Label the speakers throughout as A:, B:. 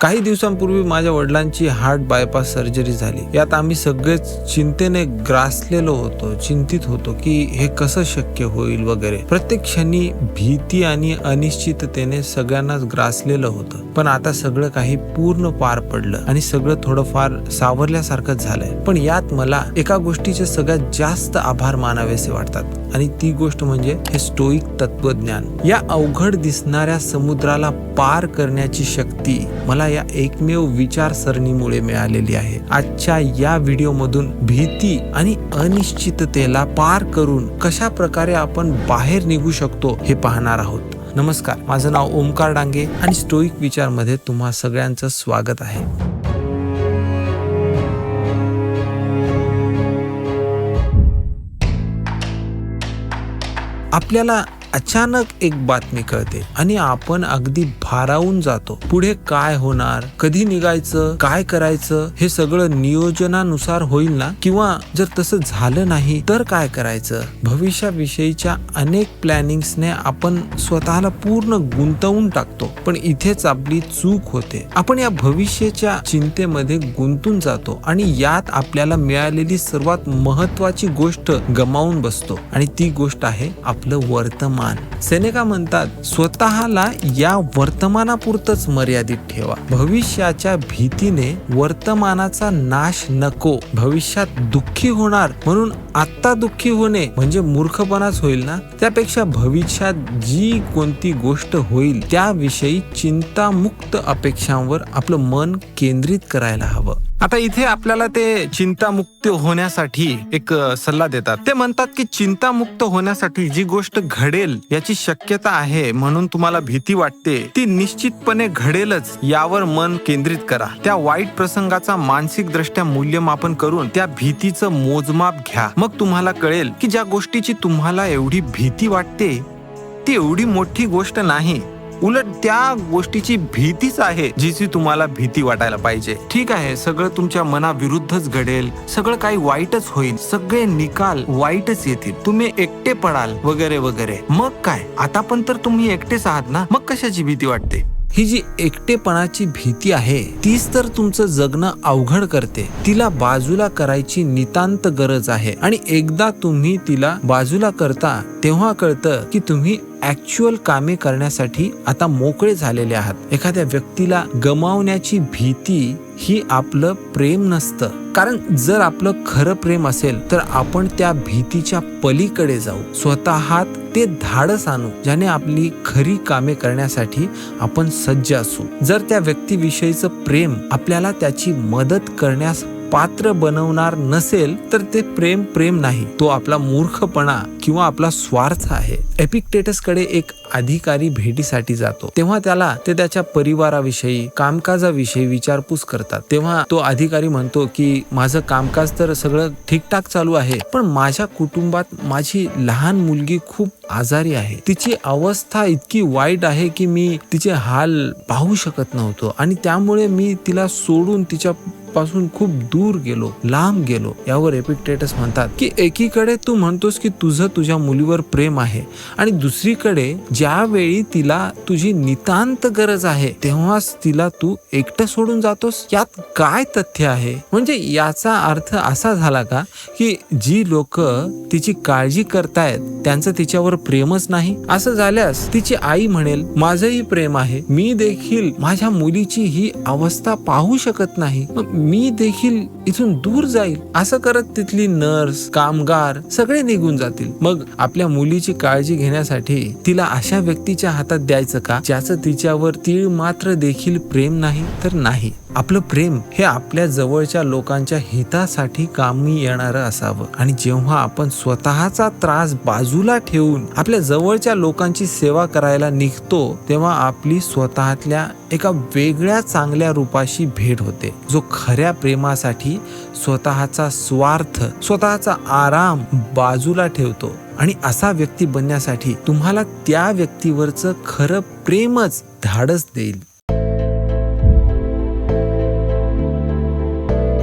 A: काही दिवसांपूर्वी माझ्या वडिलांची हार्ट बायपास सर्जरी झाली. यात आम्ही सगळेच चिंतेने ग्रासलेलो होतो चिंतित होतो की हे कसं शक्य होईल वगैरे. प्रत्येक क्षणी भीती आणि अनिश्चिततेने सगळ्यांनाच ग्रासलेलं होतं. पण आता सगळं काही पूर्ण पार पडलं आणि सगळं थोडंफार सावरल्यासारखं झालंय. पण यात मला एका गोष्टीचे सगळ्यात जास्त आभार मानावेसे वाटतात आणि ती गोष्ट म्हणजे हे स्टोईक तत्वज्ञान या अवघड दिसणाऱ्या समुद्राला पार करण्याची शक्ती मला या एकमेव विचारसरणीमुळे मिळालेली आहे. आजच्या या व्हिडिओमधून भीती आणि अनिश्चिततेला पार करून कशा प्रकारे आपण बाहेर निघू शकतो हे पाहणार आहोत. नमस्कार माझं नाव ओमकार डांगे आणि स्टोईक विचारमध्ये तुम्हा सगळ्यांचं स्वागत आहे. आपल्याला अचानक एक बातमी कळते आणि आपण अगदी भारावून जातो. पुढे काय होणार? कधी निघायचं? काय करायचं? हे सगळं नियोजनानुसार होईल ना? किंवा जर तसं झालं नाही तर काय करायचं? भविष्याविषयीच्या अनेक प्लॅनिंग्सने आपण स्वतःला पूर्ण गुंतवून टाकतो. पण इथेच आपली चूक होते. आपण या भविष्याच्या चिंतेमध्ये गुंतून जातो आणि यात आपल्याला मिळालेली सर्वात महत्वाची गोष्ट गमावून बसतो. आणि ती गोष्ट आहे आपलं वर्तमान. सेनेका म्हणतात स्वतःला या वर्तमानापुरतच मर्यादित ठेवा. भविष्याच्या भीतीने वर्तमानाचा नाश नको. भविष्यात दुःखी होणार म्हणून आत्ता दुःखी होणे म्हणजे मूर्खपणाच होईल ना? त्यापेक्षा भविष्यात जी कोणती गोष्ट होईल त्याविषयी चिंतामुक्त अपेक्षांवर आपलं मन केंद्रित करायला हवं. आता इथे आपल्याला ते चिंतामुक्त होण्यासाठी एक सल्ला देतात. ते म्हणतात की चिंतामुक्त होण्यासाठी जी गोष्ट घडेल याची शक्यता आहे म्हणून तुम्हाला भीती वाटते ती निश्चितपणे घडेलच यावर मन केंद्रित करा. त्या वाईट प्रसंगाचा मानसिक दृष्ट्या मूल्यमापन करून त्या भीतीचं मोजमाप घ्या. मग तुम्हाला कळेल की ज्या गोष्टीची तुम्हाला एवढी भीती वाटते ती एवढी मोठी गोष्ट नाही. उलट त्या गोष्टीची भीतीच आहे जिची तुम्हाला भीती वाटायला पाहिजे. ठीक आहे सगळं तुमच्या मनाविरुद्धच घडेल सगळं काही वाईटच होईल सगळे निकाल वाईटच येतील. तुम्ही एकटे पडाल वगैरे वगैरे. मग काय? आता पण तर तुम्ही एकटेच आहात ना? मग कशाची भीती वाटते? ही जी एकटेपणाची भीती आहे तीच तर तुमचं जगणं अवघड करते. तिला बाजूला करायची नितांत गरज आहे. आणि एकदा तुम्ही तिला बाजूला करता तेव्हा कळतं की तुम्ही ऍक्च्युअल कामे करण्यासाठी आता मोकळे झालेले आहात. एखाद्या व्यक्तीला गमावण्याची भीती ही आपलं प्रेम नसतं. कारण जर आपलं खरं प्रेम असेल तर आपण त्या भीतीच्या पलीकडे जाऊ. स्वतःत ते धाडस आणू ज्याने आपली खरी कामे करण्यासाठी आपण सज्ज असू. जर त्या व्यक्तीविषयीचं प्रेम आपल्याला त्याची मदत करण्यास पात्र बनवणार नसेल तर ते प्रेम प्रेम नाही. तो आपला मूर्खपणा किंवा आपला स्वार्थ आहे. एपिक्टेटसकडे एक अधिकारी भेटीसाठी जातो. तेव्हा त्याला ते त्याच्या परिवाराविषयी कामकाजाविषयी विचारपूस करतात. तेव्हा तो अधिकारी म्हणतो की माझं कामकाज तर सगळं ठीकठाक चालू आहे पण माझ्या कुटुंबात माझी लहान मुलगी खूप आजारी आहे. तिची अवस्था इतकी वाईट आहे की मी तिचे हाल पाहू शकत नव्हतो आणि त्यामुळे मी तिला सोडून तिच्या पासून खूप दूर गेलो लांब गेलो. यावर एपिक्टेटस म्हणतात की एकीकडे तू म्हणतोस की तुझं तुझ्या मुलीवर प्रेम आहे आणि दुसरीकडे ज्यावेळी तिला तुझी नितांत गरज आहे तेव्हाच तिला तू एकटं सोडून जातोस. यात काय तथ्य आहे? म्हणजे याचा अर्थ असा झाला का की जी लोक तिची काळजी करतायत त्यांचं तिच्यावर प्रेमच नाही. असं झाल्यास तिची आई म्हणेल माझंही प्रेम आहे. मी देखील माझ्या मुलीची ही अवस्था पाहू शकत नाही. मी देखील इथून दूर जाईल. असं करत तिथली नर्स कामगार सगळे निघून जातील. मग आपल्या मुलीची काळजी घेण्यासाठी तिला अशा व्यक्तीच्या हातात द्यायचं का ज्याचं तिच्यावर तीळ मात्र देखील प्रेम नाही तर नाही? आपलं प्रेम हे आपल्या जवळच्या लोकांच्या हितासाठी कामी येणारं असावं. आणि जेव्हा आपण स्वतःचा त्रास बाजूला ठेवून आपल्या जवळच्या लोकांची सेवा करायला निघतो तेव्हा आपली स्वतःतल्या एका वेगळ्या चांगल्या रूपाशी भेट होते. जो खऱ्या प्रेमासाठी स्वतःचा स्वार्थ स्वतःचा आराम बाजूला ठेवतो. आणि असा व्यक्ती बनण्यासाठी तुम्हाला त्या व्यक्तीवरचं खरं प्रेमच धाडस देईल.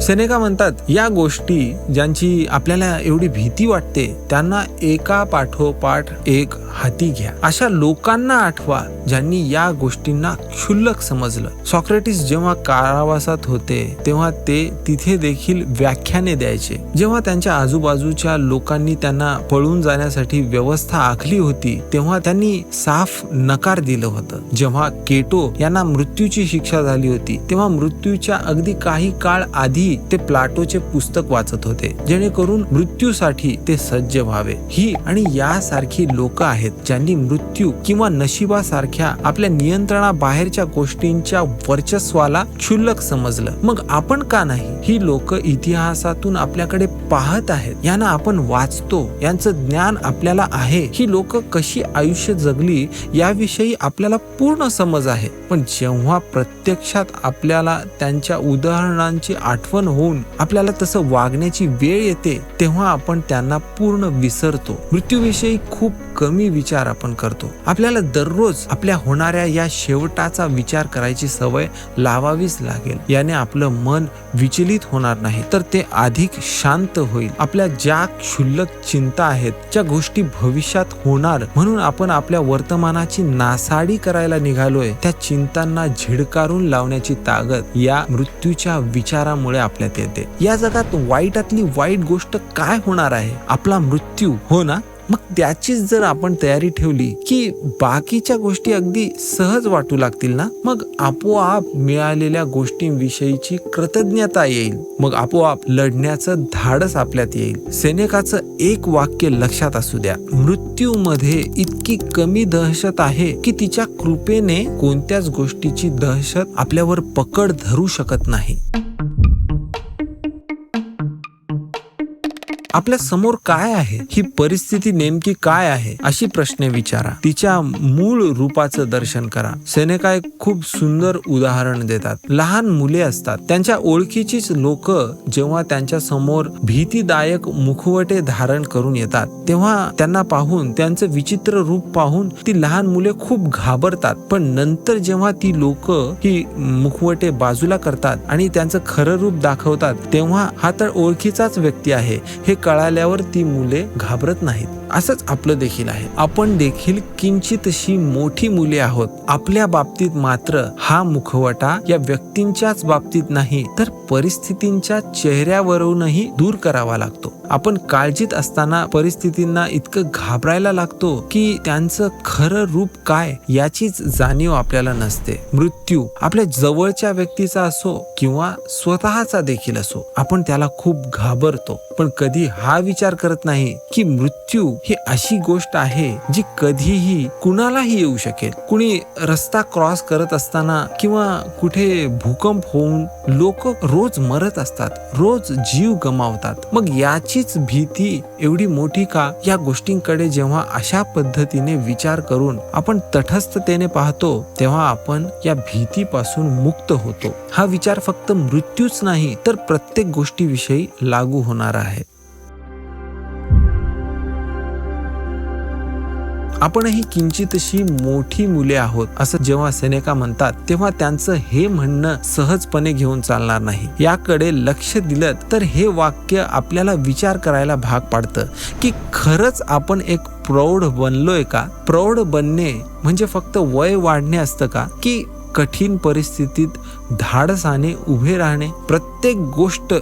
A: सेनेका म्हणतात या गोष्टी ज्यांची आपल्याला एवढी भीती वाटते त्यांना एका पाठोपाठ एक हाती घ्या. अशा लोकांना आठवा ज्यांनी या गोष्टींना क्षुल्लक समजलं. सॉक्रेटिस जेव्हा कारावासात होते तेव्हा ते तिथे देखील व्याख्याने द्यायचे. जेव्हा त्यांच्या आजूबाजूच्या लोकांनी त्यांना पळून जाण्यासाठी व्यवस्था आखली होती तेव्हा त्यांनी साफ नकार दिलं होतं. जेव्हा केटो यांना मृत्यूची शिक्षा झाली होती तेव्हा मृत्यूच्या अगदी काही काळ आधी ते प्लाटोचे पुस्तक वाचत होते जेणेकरून मृत्यूसाठी ते सज्ज व्हावे. ही आणि यासारखी लोक आहेत. ज्यांनी मृत्यू किंवा नशिबासारख्या आपल्या नियंत्रणाबाहेरच्या गोष्टींच्या वर्चस्वाला क्षुल्लक समजलं. मग आपण का नाही? ही लोक इतिहासातून आपल्याकडे पाहत आहेत. यांना आपण वाचतो. यांचं ज्ञान आपल्याला आहे. ही लोक कशी आयुष्य जगली याविषयी आपल्याला पूर्ण समज आहे. पण जेव्हा प्रत्यक्षात आपल्याला त्यांच्या उदाहरणांची आठवण होऊन आपल्याला तसं वागण्याची वेळ येते तेव्हा आपण त्यांना पूर्ण विसरतो. मृत्यूविषयी खूप कमी विचार आपण करतो. आपल्याला दररोज आपल्या होणाऱ्या या शेवटाचा विचार करायची सवय लावावीच लागेल. याने आपलं मन विचलित होणार नाही. तर ते अधिक शांत होईल. आपल्या ज्या क्षुल्लक चिंता आहेत ज्या गोष्टी भविष्यात होणार म्हणून आपण आपल्या वर्तमानाची नासाडी करायला निघालोय त्या चिंतांना झिडकारून लावण्याची ताकद या मृत्यूच्या विचारामुळे आपल्यात येते. या जगात वाईटातली वाईट गोष्ट काय होणार आहे? आपला मृत्यू हो ना? मग त्याचीच जर आपण तयारी ठेवली की बाकीच्या गोष्टी अगदी सहज वाटू लागतील ना मग आपोआप मिळालेल्या गोष्टींविषयीची कृतज्ञता येईल. मग आपोआप लढण्याचं धाडस आपल्यात येईल. सेनेकाचं एक वाक्य लक्षात असू द्या. मृत्यूमध्ये इतकी कमी दहशत आहे की तिच्या कृपेने कोणत्याच गोष्टीची दहशत आपल्यावर पकड धरू शकत नाही. आपल्यासमोर काय आहे? ही परिस्थिती नेमकी काय आहे? अशी प्रश्न विचारा. तिच्या मूळ रूपाचं दर्शन करा. सेनेका एक खूप सुंदर उदाहरण देतात. लहान मुले असतात. त्यांच्या ओळखीचीच लोक जेव्हा त्यांच्यासमोर भीतीदायक मुखवटे धारण करून येतात तेव्हा त्यांना पाहून त्यांचं विचित्र रूप पाहून ती लहान मुले खूप घाबरतात. पण नंतर जेव्हा ती लोक ही मुखवटे बाजूला करतात आणि त्यांचं खरं रूप दाखवतात तेव्हा हा तर ओळखीचाच व्यक्ती आहे. हे कळाल्यावर ती मुले घाबरत नाहीत. असंच आपलं देखील आहे. आपण देखील किंचितशी मोठी मुले आहोत. आपल्या बाबतीत मात्र हा मुखवटा या व्यक्तींच्याच बाबतीत नाही तर परिस्थितींच्या चेहऱ्यावरूनही दूर करावा लागतो. आपण काळजीत असताना परिस्थितींना इतकं घाबरायला लागतो की त्यांचं खरं रूप काय याचीच जाणीव आपल्याला नसते. मृत्यू आपल्या जवळच्या व्यक्तीचा असो किंवा स्वतःचा देखील असो आपण त्याला खूप घाबरतो. पण कधी हा विचार करत नाही की मृत्यू ही अशी गोष्ट आहे जी कधीही कुणालाही येऊ शकेल. कुणी रस्ता क्रॉस करत असताना किंवा कुठे भूकंप होऊन लोक रोज मरत असतात रोज जीव गमावतात. मग याची अशीच भीती एवढी मोठी का? या गोष्टींकडे जेव्हा अशा पद्धतीने विचार करून आपण तटस्थतेने पाहतो तेव्हा आपण या भीतीपासून मुक्त होतो. हा विचार फक्त मृत्यूच नाही तर प्रत्येक गोष्टीविषयी लागू होणार आहे. आपणही किंचितशी मोठी मुले आहोत असं जेव्हा सेनेका म्हणतात तेव्हा त्यांचं हे म्हणणं सहजपणे घेऊन चालणार नाही. याकडे लक्ष दिलं तर हे वाक्य आपल्याला विचार करायला भाग पाडतं की खरंच आपण एक प्रौढ बनलोय का? प्रौढ बनणे म्हणजे फक्त वय वाढणे असतं का? की कठीण परिस्थितीत धाडसाने उभे राहणे? प्रत्येक गोष्ट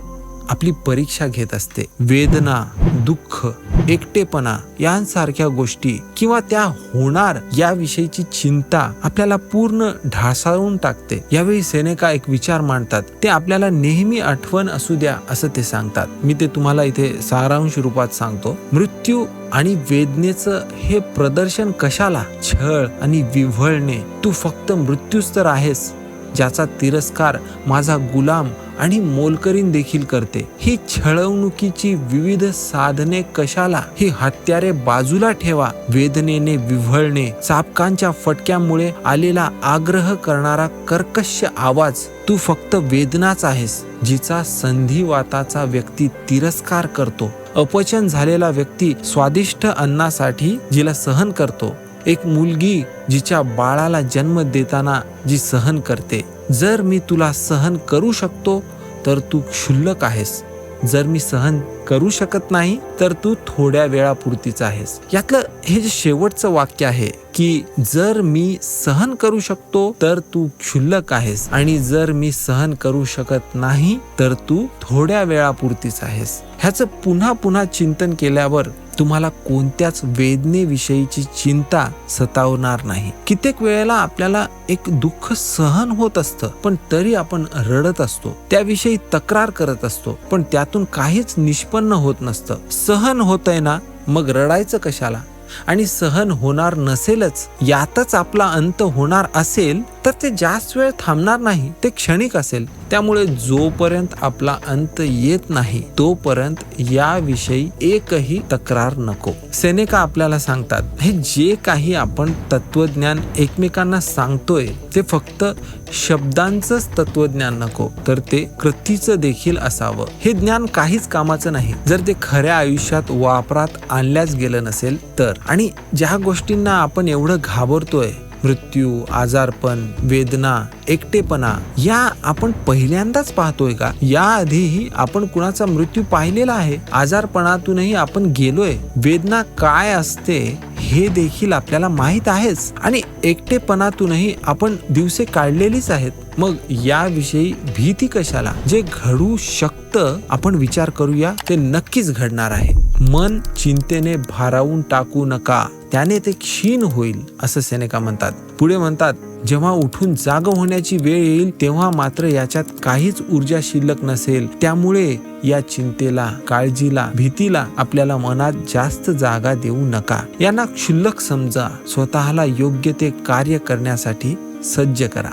A: आपली परीक्षा घेत असते. वेदना दुःख एकटेपणा यांसारख्या गोष्टी किंवा त्या होणार याविषयीची चिंता आपल्याला पूर्ण ढासाळून टाकते. यावेळी सेनेका एक विचार मांडतात ते आपल्याला नेहमी आठवण असू द्या असं ते सांगतात. मी ते तुम्हाला इथे सारांश रूपात सांगतो. मृत्यू आणि वेदनेचं हे प्रदर्शन कशाला? छळ आणि विव्हळणे. तू फक्त मृत्यूच तर आहेस. ज्याचा तिरस्कार माझा गुलाम आणि मोलकरीन देखील करते. ही छळवणुकीची विविध साधने कशाला? ही हत्यारे बाजूला ठेवा. वेदनेने विव्हळणे चापकांच्या फटक्यामुळे आलेला आग्रह करणारा कर्कश आवाज. तू फक्त वेदनाच आहेस जिचा संधिवाताचा व्यक्ती तिरस्कार करतो. अपचन झालेला व्यक्ती स्वादिष्ट अन्नासाठी जिला सहन करतो. एक मुलगी जिच्या बाळाला जन्म देताना जी सहन करते. जर मी तुला सहन करू शकतो तर तू क्षुल्लक आहेस. जर मी सहन करू शकत नाही तर तू थोड्या वेळापुरतीच आहेस. यातलं हे जे शेवटचं वाक्य आहे की जर मी सहन करू शकतो तर तू क्षुल्लक आहेस. आणि जर मी सहन करू शकत नाही तर तू थोड्या वेळापुरतीच आहेस. ह्याचं पुन्हा पुन्हा चिंतन केल्यावर तुम्हाला कोणत्याच वेदनेविषयीची चिंता सतावणार नाही. कित्येक वेळेला आपल्याला एक दुःख सहन होत असतं पण तरी आपण रडत असतो. त्याविषयी तक्रार करत असतो पण त्यातून काहीच निष्पन्न होत नसतं. सहन होतंय ना मग रडायचं कशाला? आणि सहन होणार नसेलच यातच आपला अंत होणार असेल तर ते जास्त वेळ थांबणार नाही ते क्षणिक असेल. त्यामुळे जोपर्यंत आपला अंत येत नाही तोपर्यंत याविषयी एकही तक्रार नको. सेनेका आपल्याला सांगतात हे जे काही आपण तत्वज्ञान एकमेकांना सांगतोय ते फक्त शब्दांचंच तत्वज्ञान नको तर ते कृतीचं देखील असावं. हे ज्ञान काहीच कामाचं नाही. जर ते खऱ्या आयुष्यात वापरात आणल्याच गेलं नसेल तर. आणि ज्या गोष्टींना आपण एवढं घाबरतोय मृत्यू आजारपण वेदना एकटेपणा या आपण पहिल्यांदाच पाहतोय का? याआधीही आपण कुणाचा मृत्यू पाहिलेला आहे? आजारपणातूनही आपण गेलोय. वेदना काय असते हे देखील आपल्याला माहीत आहेच. आणि एकटेपणातूनही आपण दिवसे काढलेलीच आहेत. मग याविषयी भीती कशाला? जे घडू शकतं आपण विचार करूया. ते नक्कीच घडणार आहे. मन चिंतेने भारावून टाकू नका. त्याने ते क्षीण होईल असं सेनेका म्हणतात. पुढे म्हणतात जेव्हा उठून जाग होण्याची वेळ येईल तेव्हा मात्र याच्यात काहीच ऊर्जा शिल्लक नसेल. त्यामुळे या चिंतेला काळजीला भीतीला आपल्याला मनात जास्त जागा देऊ नका. यांना क्षुल्लक समजा स्वतःला योग्य ते कार्य करण्यासाठी सज्ज करा.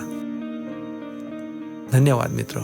A: धन्यवाद मित्र.